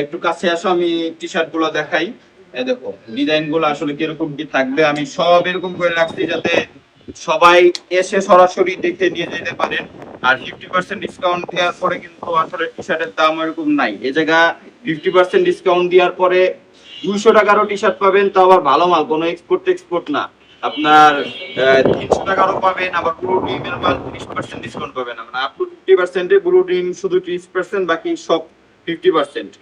একটু কাছে আসো, আমি টি শার্টগুলো দেখাই দেখো ডিজাইনগুলো আসলে কীরকম কি থাকবে, আমি সব এরকম করে রাখছি যাতে সবাই এসে সরাসরি দেখে নিয়ে যেতে পারেন। আর ফিফটি পার্সেন্ট ডিসকাউন্ট দেওয়ার পরে কিন্তু আসলে টি শার্টের দাম এরকম নাই। এ জায়গা ফিফটি পার্সেন্ট ডিসকাউন্ট দেওয়ার পরে দুইশো টাকারও টি শার্ট পাবেন আবার ভালো মাল, কোনো এক্সপোর্ট এক্সপোর্ট না। আপনার তিনশো টাকারও পাবেন, আবার ব্লু ড্রিমের মাল পার্সেন্ট ডিসকাউন্ট পাবেন আমরা আপ টু ফিফটি পার্সেন্টে ব্লু ড্রিম শুধু পার্সেন্ট বাকি সব ফিফটি পার্সেন্ট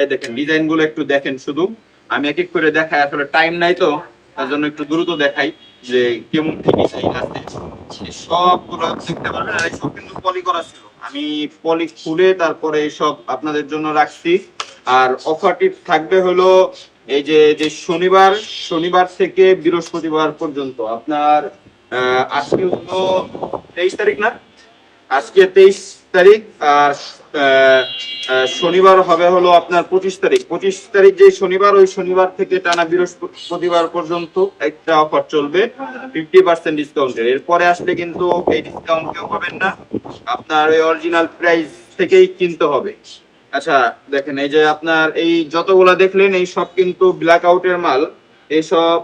এই দেখেন ডিজাইনগুলো একটু দেখেন শুধু। আমি এক এক করে দেখাই, আসলে টাইম নাই তো, তার জন্য একটু দ্রুত দেখাই যে কেমন কি ডিজাইন আছে। সবগুলো দেখতে পারবেন, আর সব কিন্তু পলি করা ছিল। আমি পলি খুলে তারপরে সব আপনাদের জন্য রাখছি। আর অফারটি থাকবে হলো এই যে যে শনিবার শনিবার থেকে বৃহস্পতিবার পর্যন্ত। আপনার আজকে হলো তেইশ তারিখ না? আজকে তেইশ তারিখ আর শনিবার হবে হলো আপনার পঁচিশ তারিখ। পঁচিশ তারিখ যে শনিবার, ওই শনিবার থেকে টানা বৃহস্পতিবার পর্যন্ত একটা অফার চলবে ফিফটি পার্সেন্ট ডিসকাউন্টের এরপরে আসলে কিন্তু এই ডিসকাউন্ট কেউ পাবেন না। আপনার ওই অরিজিনাল প্রাইস থেকেই কিনতে হবে। আচ্ছা দেখেন, এই যে আপনার এই যতগুলা দেখলেন, এই সব কিন্তু ব্ল্যাক আউটের মাল। এইসব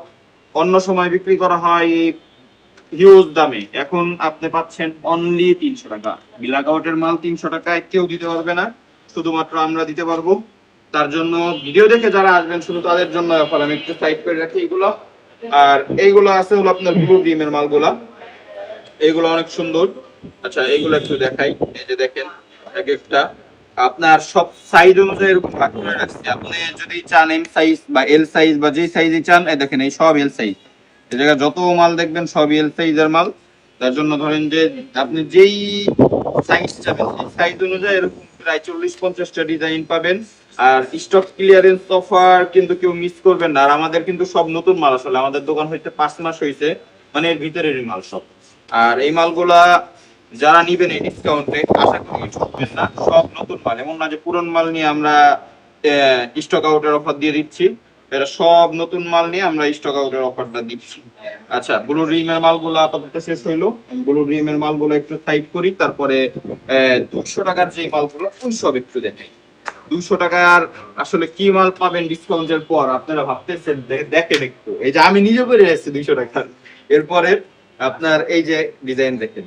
অন্য সময় বিক্রি করা হয় হিউজ দামে। এখন আপনি পাচ্ছেন অনলি তিনশো টাকা। ব্ল্যাক আউটের মাল তিনশো টাকায় কেউ দিতে পারবে না। শুধুমাত্র আমরা দিতে পারব। তার জন্য ভিডিও দেখে যারা আসবেন, শুধু তাদের জন্য অফার আমি একটু সাইড করে রাখি এগুলো। আর এইগুলো আছে হলো আপনার ব্লু ডিমের মালগুলা। এগুলো অনেক সুন্দর। আচ্ছা এগুলো একটু দেখাই। এই যে দেখেন, এক একটা। আপনার সব সাইজ অনুযায়ী এরকম ভাগ করে রাখছি আপনি যদি চান এম সাইজ বা এল সাইজ বা যে সাইজে চান এই দেখেন এই সব এল সাইজ এই জায়গায় যত মাল দেখবেন সব এল সাইজের মাল। তার জন্য ধরেন যে আপনি যেই সাইজ চাবেন, সেই সাইজ অনুযায়ী এরকম প্রায় চল্লিশ পঞ্চাশটা ডিজাইন পাবেন। আর স্টক ক্লিয়ারেন্স অফার কিন্তু কেউ মিস করবেন না। আর আমাদের কিন্তু সব নতুন মাল আসলে। আমাদের দোকান হইতে পাঁচ মাস হয়েছে মানে এর ভিতরেরই মাল সব। আর এই মালগুলা যারা নিবেন এই ডিসকাউন্টে আশা করি ঠকবেন না। সব নতুন মাল, এমন না যে পুরন মাল নিয়ে আমরা স্টক আউটের অফার দিয়ে দিচ্ছি। এটা সব নতুন মাল নিয়ে আমরা স্টক আউটের অফারটা দিচ্ছি। আচ্ছা ব্লু ড্রিমের মালগুলো আপাতত শেষ হইল। ব্লু ড্রিমের মালগুলো একটু সাইড করি, তারপরে দুশো টাকার যে মালগুলো, ওই সব একটু দেখাই। দুশো টাকার আসলে কি মাল পাবেন ডিসকাউন্টের পর, আপনারা ভাবতেছেন দেখেন একটু। এই যে আমি নিজে করে এসেছি দুইশো টাকার। এরপরে আপনার এই যে ডিজাইন দেখেন।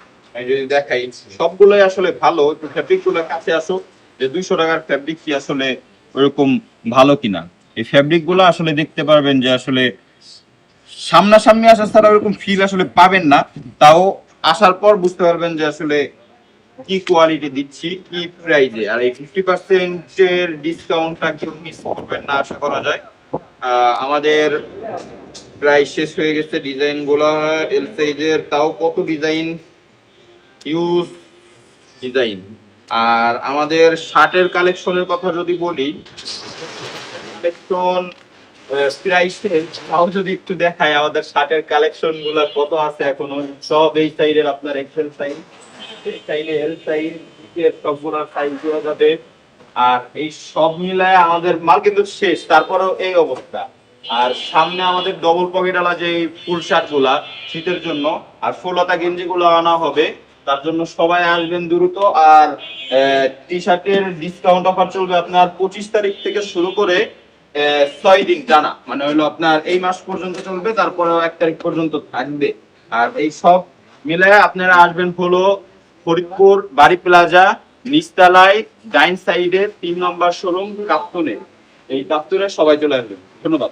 যদি দেখাই, সবগুলোই আসলে ভালো। একটু ফ্যাব্রিকগুলো কাছে আসো, যে দুইশো টাকার ফ্যাব্রিক কি আসলে ওরকম ভালো কিনা? এই ফ্যাব্রিকগুলো আসলে দেখতে পারবেন যে আসলে সামনাসামনি আসা ছাড়া ওরকম ফিল আসলে পাবেন না। তাও আসার পর বুঝতে পারবেন যে আসলে কি কোয়ালিটি দিচ্ছি, কি প্রাইজে আর এই ফিফটি পার্সেন্টের ডিসকাউন্টটা কেউ মিস করবেন না, আশা করা যায়। আমাদের প্রায় শেষ হয়ে গেছে ডিজাইনগুলো এল সাইজের তাও কত ডিজাইন ইউজ ডিজাইন আর আমাদের শার্টের কালেকশনের কথা যদি বলি কালেকশন তাও যদি একটু দেখায় আমাদের শার্টের কালেকশনগুলা কত আছে এখনও, সব এই সাইডের আপনার এক্সেল সাইজ সাইডে এল সাইজ যাবে। আর এই সব মিলায় আমাদের মাল কিন্তু শেষ, তারপরেও এই অবস্থা। আর সামনে আমাদের ডবল পকেটালা যে ফুল শার্টগুলা শীতের জন্য, আর ফুলতা গেঞ্জি গুলো আনা হবে। তার জন্য সবাই আসবেন দ্রুত। আর টি শার্টের ডিসকাউন্ট অফার চলবে আপনার পঁচিশ তারিখ থেকে শুরু করে ছয় দিন টানা। মানে হলো আপনার এই মাস পর্যন্ত চলবে, তারপরেও এক তারিখ পর্যন্ত থাকবে। আর এই সব মিলে আপনারা আসবেন হলো ফরিদপুর, বাড়ি প্লাজা, নিচতলায়, ডাইন সাইডে তিন নম্বর শোরুম, কাপ্তনে। এই কাপ্তনে সবাই চলে আসবেন। ধন্যবাদ।